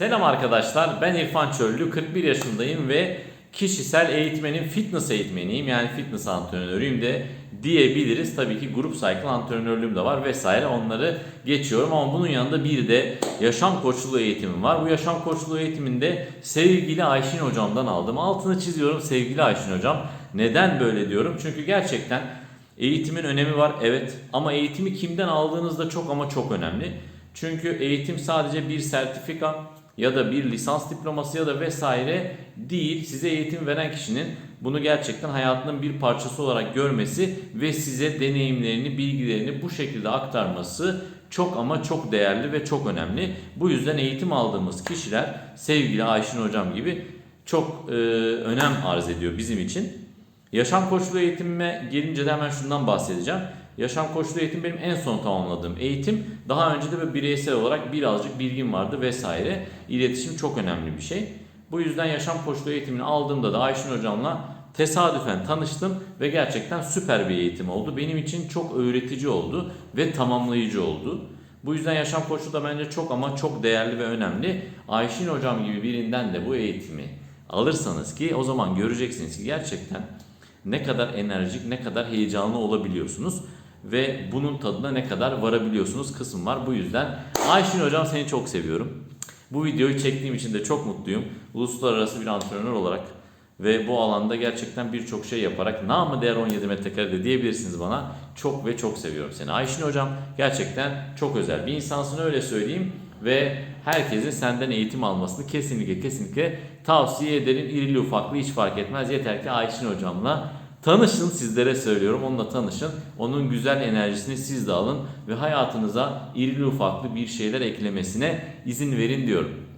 Selam arkadaşlar, ben İrfan Çöllü, 41 yaşındayım ve kişisel eğitmenin fitness eğitmeniyim. Yani fitness antrenörüyüm de diyebiliriz. Tabii ki grup cycle antrenörlüğüm de var vesaire onları geçiyorum. Ama bunun yanında bir de yaşam koçluğu eğitimim var. Bu yaşam koçluğu eğitiminde sevgili Ayşin hocamdan aldım. Altını çiziyorum sevgili Ayşin hocam. Neden böyle diyorum? Çünkü gerçekten Eğitimin önemi var evet ama eğitimi kimden aldığınız da çok ama çok önemli. Çünkü eğitim sadece bir sertifika ya da bir lisans diploması ya da vesaire değil. Size eğitim veren kişinin bunu gerçekten hayatının bir parçası olarak görmesi ve size deneyimlerini, bilgilerini bu şekilde aktarması çok ama çok değerli ve çok önemli. Bu yüzden eğitim aldığımız kişiler sevgili Ayşin hocam gibi çok e, önem arz ediyor bizim için. Yaşam koçluğu eğitimime gelince de hemen şundan bahsedeceğim. Yaşam koçluğu eğitim benim en son tamamladığım eğitim. Daha önce de böyle bireysel olarak birazcık bilgim vardı vesaire. İletişim çok önemli bir şey. Bu yüzden yaşam koçluğu eğitimini aldığımda da Ayşin hocamla tesadüfen tanıştım ve gerçekten süper bir eğitim oldu. Benim için çok öğretici oldu ve tamamlayıcı oldu. Bu yüzden yaşam koçluğu da bence çok ama çok değerli ve önemli. Ayşin hocam gibi birinden de bu eğitimi alırsanız ki o zaman göreceksiniz ki gerçekten ne kadar enerjik, ne kadar heyecanlı olabiliyorsunuz ve bunun tadına ne kadar varabiliyorsunuz kısım var. Bu yüzden Ayşin hocam seni çok seviyorum. Bu videoyu çektiğim için de çok mutluyum. Uluslararası bir antrenör olarak ve bu alanda gerçekten birçok şey yaparak namı değer 17 metrekare de diyebilirsiniz bana. Çok ve çok seviyorum seni. Ayşin hocam gerçekten çok özel bir insansın öyle söyleyeyim ve herkesin senden eğitim almasını kesinlikle kesinlikle tavsiye ederim. İrili ufaklı hiç fark etmez. Yeter ki Ayşin hocamla tanışın sizlere söylüyorum. Onunla tanışın. Onun güzel enerjisini siz de alın ve hayatınıza irili ufaklı bir şeyler eklemesine izin verin diyorum.